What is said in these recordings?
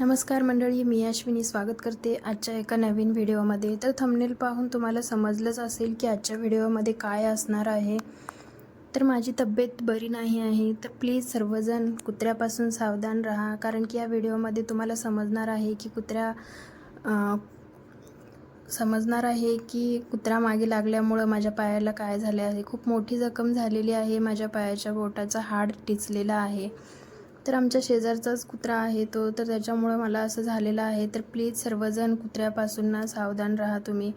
नमस्कार मंडळी मी अश्विनी स्वागत करते आजच्या एका नवीन व्हिडिओमध्ये. तर थंबनेल पाहून तुम्हाला समजलंच असेल की आजच्या व्हिडिओमध्ये काय असणार आहे. तर माझी तब्येत बरी नाही आहे तर प्लीज सर्वजण कुत्र्यापासून सावधान राहा कारण की या व्हिडिओमध्ये तुम्हाला समजणार आहे की कुत्र्या समजणार आहे की कुत्रा मागे लागल्यामुळं माझ्या पायाला काय झाले आहे. खूप मोठी जखम झालेली आहे माझ्या पायाच्या बोटाचा हाड टिचलेला आहे. तर आमच्या शेजारचाच कुत्रा आहे तो तर त्याच्यामुळं मला असं झालेलं आहे. तर प्लीज सर्वजण कुत्र्यापासून ना सावधान राहा तुम्ही.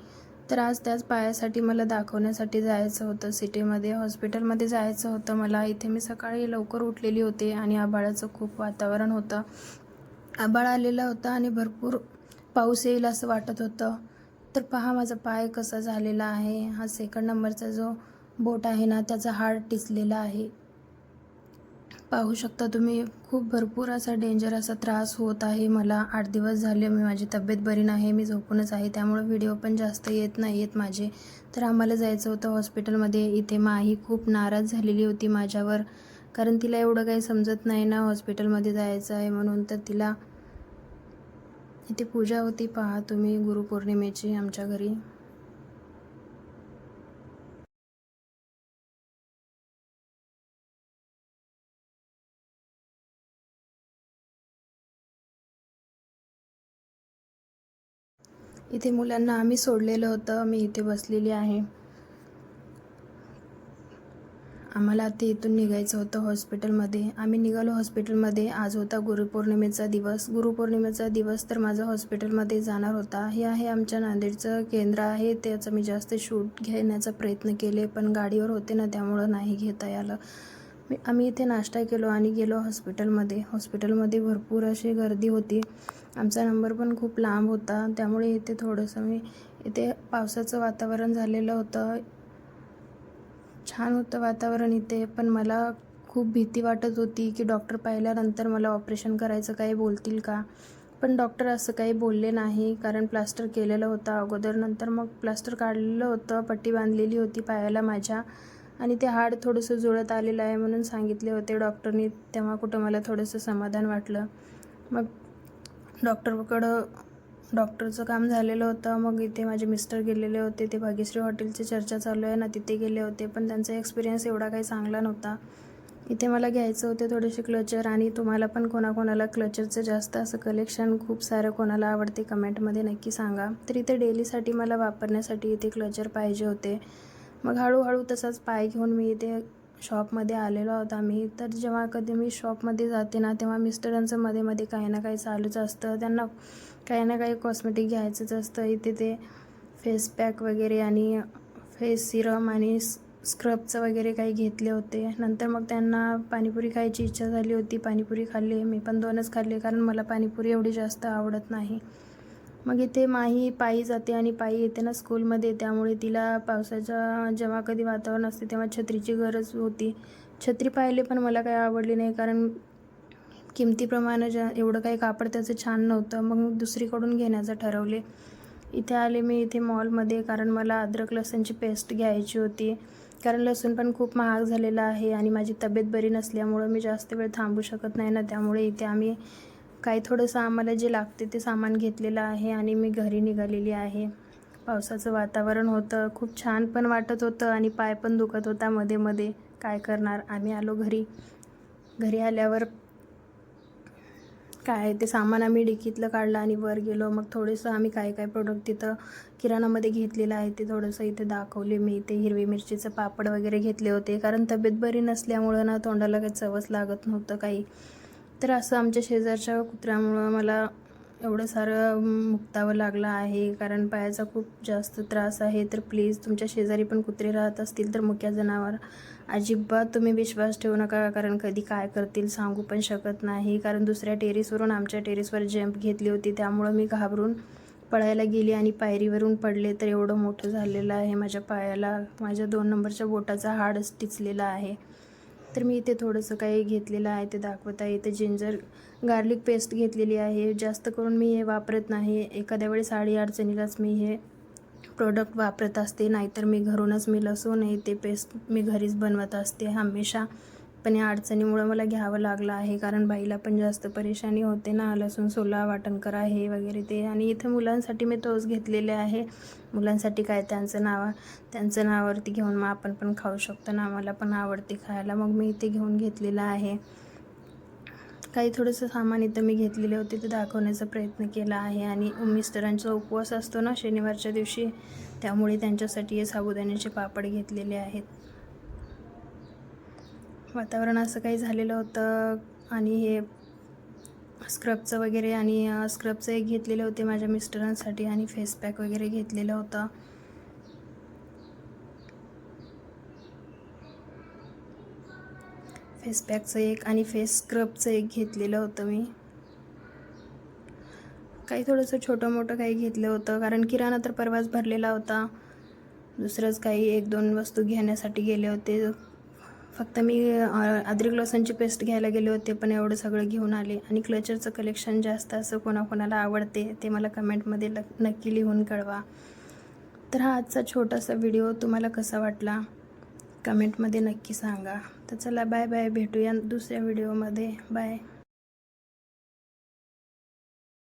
तर आज त्याच पायासाठी मला दाखवण्यासाठी जायचं होतं सिटीमध्ये. हॉस्पिटलमध्ये जायचं होतं मला. इथे मी सकाळी लवकर उठलेली होते आणि आभाळाचं खूप वातावरण होतं. आभाळ आलेला होता आणि भरपूर पाऊस येईल असं वाटत होतं. तर पहा माझा पाय कसा झालेला आहे. हा सेकंड नंबरचा जो बोट आहे ना त्याचा हाड टिचलेला आहे. पाहू शकता तुम्ही खूप भरपूर असा डेंजर असा त्रास होत आहे. मला आठ दिवस झाले मी माझी तब्येत बरी नाही मी झोपूनच आहे. त्यामुळं व्हिडिओ पण जास्त येत नाही आहेत माझे. तर आम्हाला जायचं होतं हॉस्पिटलमध्ये इथे माही खूप नाराज झालेली होती माझ्यावर. कारण तिला एवढं काही समजत नाही ना हॉस्पिटलमध्ये जायचं आहे म्हणून. तर तिला इथे पूजा होती. पहा तुम्ही गुरुपौर्णिमेची आमच्या घरी. इथे मुलांना आम्ही सोडलेलं होतं. मी इथे बसलेली आहे. आम्हाला आता इथून निघायचं होतं हॉस्पिटलमध्ये. आम्ही निघालो हॉस्पिटलमध्ये. आज होता गुरुपौर्णिमेचा दिवस. गुरुपौर्णिमेचा दिवस तर माझा हॉस्पिटलमध्ये जाणार होता. हे आहे आमच्या नांदेडचं केंद्र आहे. त्याचं मी जास्त शूट घेण्याचा प्रयत्न केले पण गाडीवर होते ना त्यामुळं नाही घेता आलं. मी आम्ही इथे नाश्ता केलो आणि गेलो हॉस्पिटलमध्ये. हॉस्पिटलमध्ये भरपूर अशी गर्दी होती. आमचा नंबर पण खूप लांब होता. त्यामुळे इथे थोडंसं मी इथे पावसाचं वातावरण झालेलं होतं. छान होतं वातावरण इथे पण मला खूप भीती वाटत होती की डॉक्टर पाहिल्यानंतर मला ऑपरेशन करायचं काही बोलतील का? पण डॉक्टर असं काही बोलले नाही कारण प्लास्टर केलेलं होतं अगोदर. नंतर मग प्लास्टर काढलेलं होतं पट्टी बांधलेली होती पायाला माझ्या. आणि ते हाड थोडंसं जुळत आलेलं आहे म्हणून सांगितले होते डॉक्टरनी. तेव्हा कुठं मला थोडंसं समाधान वाटलं. मग डॉक्टरकडं डॉक्टरचं काम झालेलं होतं. मग इथे माझे मिस्टर गेलेले होते. ते भाग्यश्री हॉटेलची चर्चा चालू आहे ना तिथे गेले होते. पण त्यांचा एक्सपिरियन्स एवढा काही चांगला नव्हता. इथे मला घ्यायचं होते थोडेसे क्लचर आणि तुम्हाला पण कोणाकोणाला क्लचरचं जास्त असं कलेक्शन खूप सारं कोणाला आवडते कमेंटमध्ये नक्की सांगा. तर इथे डेलीसाठी मला वापरण्यासाठी इथे क्लचर पाहिजे होते. मग हळूहळू तसाच पाय घेऊन मी इथे शॉपमध्ये आलेलो होता मी तर जेव्हा कधी मी शॉपमध्ये जाते ना तेव्हा मिस्टरांचं मध्ये मध्ये काही ना काही चालूच असतं. त्यांना काही ना काही कॉस्मेटिक घ्यायचंच असतं. इथे ते फेस पॅक वगैरे आणि फेस सिरम आणि स्क्रबचं वगैरे काही घेतले होते. नंतर मग त्यांना पाणीपुरी खायची इच्छा झाली होती. पाणीपुरी खाल्ली. मी पण दोनच खाल्ली कारण मला पाणीपुरी एवढी जास्त आवडत नाही. मग इथे माही पायी जाते आणि पायी येते ना स्कूलमध्ये त्यामुळे तिला पावसाच्या जेव्हा कधी वातावरण असते तेव्हा छत्रीची गरज होती. छत्री पाहिले पण मला काही आवडली नाही कारण किमतीप्रमाणे ज्या एवढं काही कापड त्याचं छान नव्हतं. मग दुसरीकडून घेण्याचं ठरवले. इथे आले मी इथे मॉलमध्ये कारण मला अद्रक लसूणची पेस्ट घ्यायची होती. कारण लसूण पण खूप महाग झालेलं आहे आणि माझी तब्येत बरी नसल्यामुळं मी जास्त वेळ थांबू शकत नाही ना. त्यामुळे इथे आम्ही काही थोडंसं आम्हाला जे लागते ते सामान घेतलेलं आहे आणि मी घरी निघालेली आहे. पावसाचं वातावरण होतं खूप छान पण वाटत होतं आणि पाय पण दुखत होता मध्ये मध्ये. काय करणार? आम्ही आलो घरी. घरी आल्यावर काय ते सामान आम्ही डिकीतलं काढलं आणि वर गेलो. मग थोडंसं आम्ही काय काय प्रोडक्ट तिथं किराणामध्ये घेतलेलं आहे ते थोडंसं इथे दाखवले मी. इथे हिरवी मिरचीचं पापड वगैरे घेतले होते. कारण तब्येत बरी नसल्यामुळं ना तोंडाला काही चवच लागत नव्हतं काही. तर असं आमच्या शेजारच्या कुत्र्यामुळं मला एवढं सारं मुक्तावं लागलं आहे. कारण पायाचा खूप जास्त त्रास आहे. तर प्लीज तुमच्या शेजारी पण कुत्रे राहत असतील तर मुक्या जनावर. अजिबात तुम्ही विश्वास ठेवू नका कारण कधी काय करतील सांगू पण शकत नाही. कारण दुसऱ्या टेरेसवरून आमच्या टेरेसवर जंप घेतली होती. त्यामुळं मी घाबरून पळायला गेली आणि पायरीवरून पडले तर एवढं मोठं झालेलं आहे. माझ्या पायाला माझ्या दोन नंबरच्या बोटाचा हाड टिचलेला आहे. तर मी इथे थोडंसं काही घेतलेलं आहे ते दाखवत आहे. इथे जिंजर गार्लिक पेस्ट घेतलेली आहे. जास्त करून मी हे वापरत नाही. एखाद्या वेळेस साडी अडचणीलाच मी हे प्रोडक्ट वापरत असते. नाहीतर मी घरूनच मी लसूण हे ते पेस्ट मी घरीच बनवत असते. हमेशा पण या अडचणीमुळं मला घ्यावं लागलं आहे. कारण बाईला पण जास्त परेशानी होते ना. लसूण सोला वाटण करा हे वगैरे ते. आणि इथं मुलांसाठी मी तोच घेतलेले आहे. मुलांसाठी काय त्यांचं नाव त्यांचं नावावरती घेऊन मग आपण पण खाऊ शकतो ना. आम्हाला पण आवडते खायला. मग मी इथे घेऊन घेतलेलं आहे. काही थोडंसं सामान इथं मी घेतलेले होते. ते दाखवण्याचा प्रयत्न केला आहे. आणि मिस्टरांचा उपवास असतो ना शनिवारच्या दिवशी. त्यामुळे त्यांच्यासाठी हे साबुदाण्याचे पापड घेतलेले आहेत. वातावरण असं काही झालेलं होतं आणि हे स्क्रबचं वगैरे आणि स्क्रबचं एक घेतलेले होते माझ्या मिस्टरांसाठी आणि फेस पॅक वगैरे घेतलेलं होतं. फेस पॅकचं एक आणि फेस स्क्रबचं एक घेतलेलं होतं मी. काही थोडंसं छोटं मोठं काही घेतलं होतं कारण किराणा तर परवाच भरलेला होता. दुसरंच काही एक दोन वस्तू घेण्यासाठी गेले होते. फक्त मी अ, अद्रक पेस्ट घ्यायला गेले होते पण एवढं सगळं घेऊन आले. आणि क्लचरचं कलेक्शन जास्त असं कोणाकोणाला आवडते ते मला कमेंटमध्ये ल नक्की लिहून कळवा. तर हा आजचा छोटासा व्हिडिओ तुम्हाला कसा वाटला? कमेंटमध्ये नक्की सांगा. तर चला बाय बाय भेटूया दुसऱ्या व्हिडिओमध्ये बाय